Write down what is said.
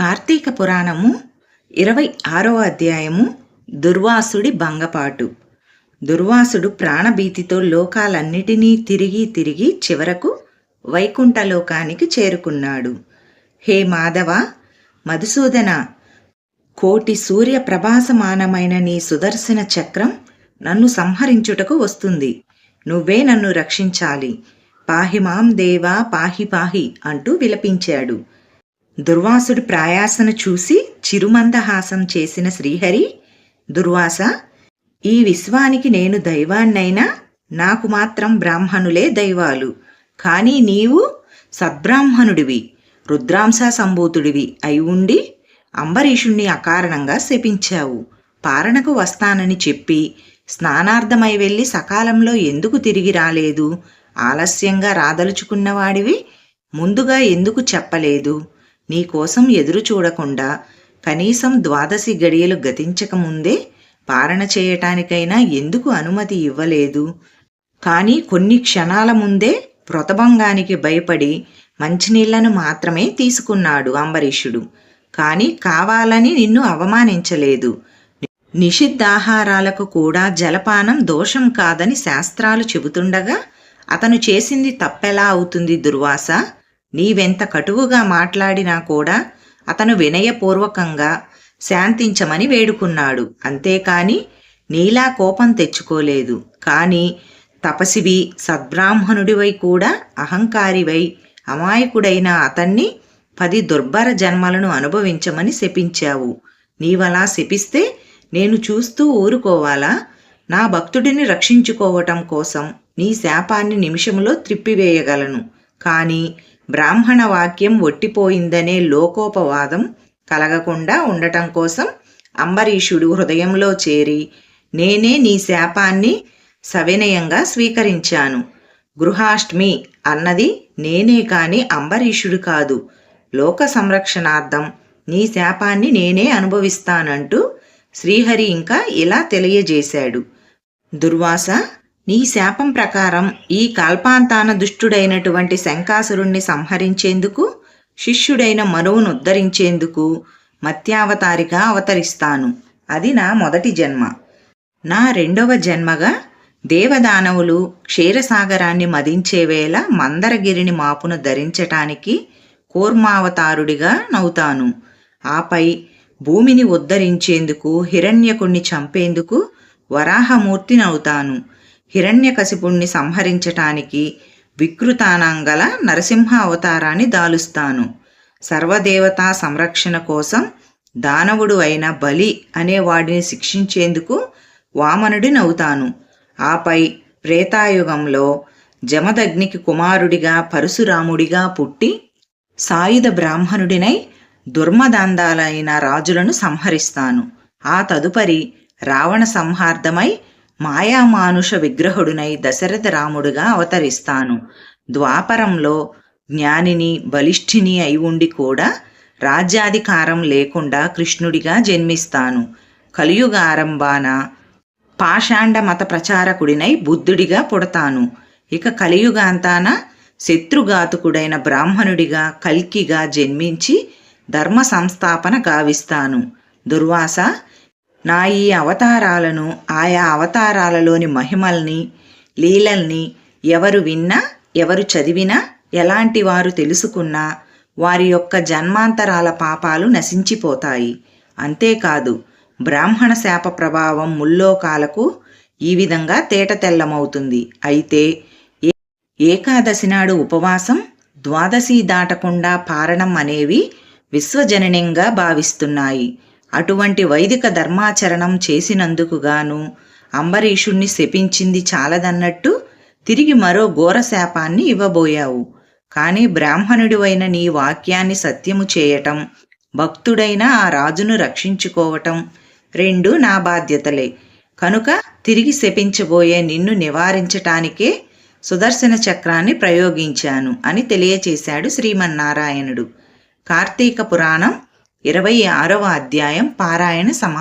కార్తీక పురాణము ఇరవై ఆరవ అధ్యాయము దుర్వాసుడి భంగపాటు. దుర్వాసుడు ప్రాణభీతితో లోకాలన్నిటినీ తిరిగి తిరిగి చివరకు వైకుంఠలోకానికి చేరుకున్నాడు. హే మాధవ మధుసూదన కోటి సూర్య ప్రభాసమానమైన నీ సుదర్శన చక్రం నన్ను సంహరించుటకు వస్తుంది. నువ్వే నన్ను రక్షించాలి. పాహిమాం దేవా పాహి పాహి అంటూ విలపించాడు. దుర్వాసుడి ప్రయాసను చూసి చిరుమందహాసం చేసిన శ్రీహరి దుర్వాస ఈ విశ్వానికి నేను దైవాన్నైనా నాకు మాత్రం బ్రాహ్మణులే దైవాలు. కానీ నీవు సద్బ్రాహ్మణుడివి రుద్రాంశ సంభూతుడివి అయి ఉండి అంబరీషుణ్ణి అకారణంగా శపించావు. పారణకు వస్తానని చెప్పి స్నానార్థమై వెళ్ళి సకాలంలో ఎందుకు తిరిగి రాలేదు? ఆలస్యంగా రాదలుచుకున్నవాడివి ముందుగా ఎందుకు చెప్పలేదు? నీకోసం ఎదురు చూడకుండా కనీసం ద్వాదశి గడియలు గతించకముందే పారణ చేయటానికైనా ఎందుకు అనుమతి ఇవ్వలేదు? కానీ కొన్ని క్షణాల ముందే ప్రొతభంగానికి భయపడి మంచినీళ్ళను మాత్రమే తీసుకున్నాడు అంబరీషుడు. కానీ కావాలని నిన్ను అవమానించలేదు. నిషిద్ధాహారాలకు కూడా జలపానం దోషం కాదని శాస్త్రాలు చెబుతుండగా అతను చేసింది తప్పెలా అవుతుంది దుర్వాస? నీవెంత కటువుగా మాట్లాడినా కూడా అతను వినయపూర్వకంగా శాంతించమని వేడుకున్నాడు. అంతేకాని నీలా కోపం తెచ్చుకోలేదు. కానీ తపసివి సద్బ్రాహ్మణుడివై కూడా అహంకారివై అమాయకుడైన అతన్ని పది దుర్భర జన్మలను అనుభవించమని శపించావు. నీవలా శపిస్తే నేను చూస్తూ ఊరుకోవాలా? నా భక్తుడిని రక్షించుకోవటం కోసం నీ శాపాన్ని నిమిషంలో త్రిప్పివేయగలను. కానీ బ్రాహ్మణ వాక్యం ఒట్టిపోయిందనే లోకోపవాదం కలగకుండా ఉండటం కోసం అంబరీషుడు హృదయంలో చేరి నేనే నీ శాపాన్ని సవినయంగా స్వీకరించాను. గృహాష్టమి అన్నది నేనే కాని అంబరీషుడు కాదు. లోక సంరక్షణార్థం నీ శాపాన్ని నేనే అనుభవిస్తానంటూ శ్రీహరి ఇంకా ఇలా తెలియజేశాడు. దుర్వాస నీ శాపం ప్రకారం ఈ కల్పాంతాన దుష్టుడైనటువంటి శంకాసురుణ్ణి సంహరించేందుకు శిష్యుడైన మనువును ఉద్ధరించేందుకు మత్యావతారిగా అవతరిస్తాను. అది నా మొదటి జన్మ. నా రెండవ జన్మగా దేవదానవులు క్షీరసాగరాన్ని మదించే వేళ మందరగిరిని మాపును ధరించటానికి కూర్మావతారుడిగా నవ్వుతాను. ఆపై భూమిని ఉద్ధరించేందుకు హిరణ్యకుణ్ణి చంపేందుకు వరాహమూర్తినవుతాను హిరణ్యకశిపుణ్ణి సంహరించటానికి వికృతానంగల నరసింహ అవతారాన్ని దాలుస్తాను. సర్వదేవతా సంరక్షణ కోసం దానవుడు అయిన బలి అనేవాడిని శిక్షించేందుకు వామనుడినవుతాను ఆపై ప్రేతాయుగంలో జమదగ్నికి కుమారుడిగా పరశురాముడిగా పుట్టి సాయుధ బ్రాహ్మణుడినై దుర్మదాందాలైన రాజులను సంహరిస్తాను. ఆ తదుపరి రావణ సంహార్దమై మాయామానుష విగ్రహుడునై దశరథ రాముడుగా అవతరిస్తాను. ద్వాపరంలో జ్ఞానిని బలిష్ఠిని అయి ఉండి కూడా రాజ్యాధికారం లేకుండా కృష్ణుడిగా జన్మిస్తాను. కలియుగ ఆరంభాన పాషాండ మత ప్రచారకుడినై బుద్ధుడిగా పుడతాను. ఇక కలియుగాంతాన శత్రుఘాతుకుడైన బ్రాహ్మణుడిగా కల్కిగా జన్మించి ధర్మ సంస్థాపన గావిస్తాను. దుర్వాస నా ఈ అవతారాలను ఆయా అవతారాలలోని మహిమల్ని లీలల్ని ఎవరు విన్నా ఎవరు చదివినా ఎలాంటి వారు తెలుసుకున్నా వారి యొక్క జన్మాంతరాల పాపాలు నశించిపోతాయి. అంతేకాదు బ్రాహ్మణ శాప ప్రభావం ముల్లోకాలకు ఈ విధంగా తేటతెల్లమవుతుంది అయితే ఏకాదశి నాడు ఉపవాసం ద్వాదశి దాటకుండా పారణం అనేవి విశ్వజననంగా భావిస్తున్నాయి. అటువంటి వైదిక ధర్మాచరణం చేసినందుకు గాను అంబరీషుణ్ణి శపించింది చాలదన్నట్టు తిరిగి మరో ఘోర శాపాన్ని ఇవ్వబోయావు. కానీ బ్రాహ్మణుడివైన నీ వాక్యాన్ని సత్యము చేయటం భక్తుడైన ఆ రాజును రక్షించుకోవటం రెండు నా బాధ్యతలే. కనుక తిరిగి శపించబోయే నిన్ను నివారించటానికే సుదర్శన చక్రాన్ని ప్రయోగించాను అని తెలియచేశాడు శ్రీమన్నారాయణుడు. కార్తీక పురాణం ఇరవై ఆరవ అధ్యాయం పారాయణ సమా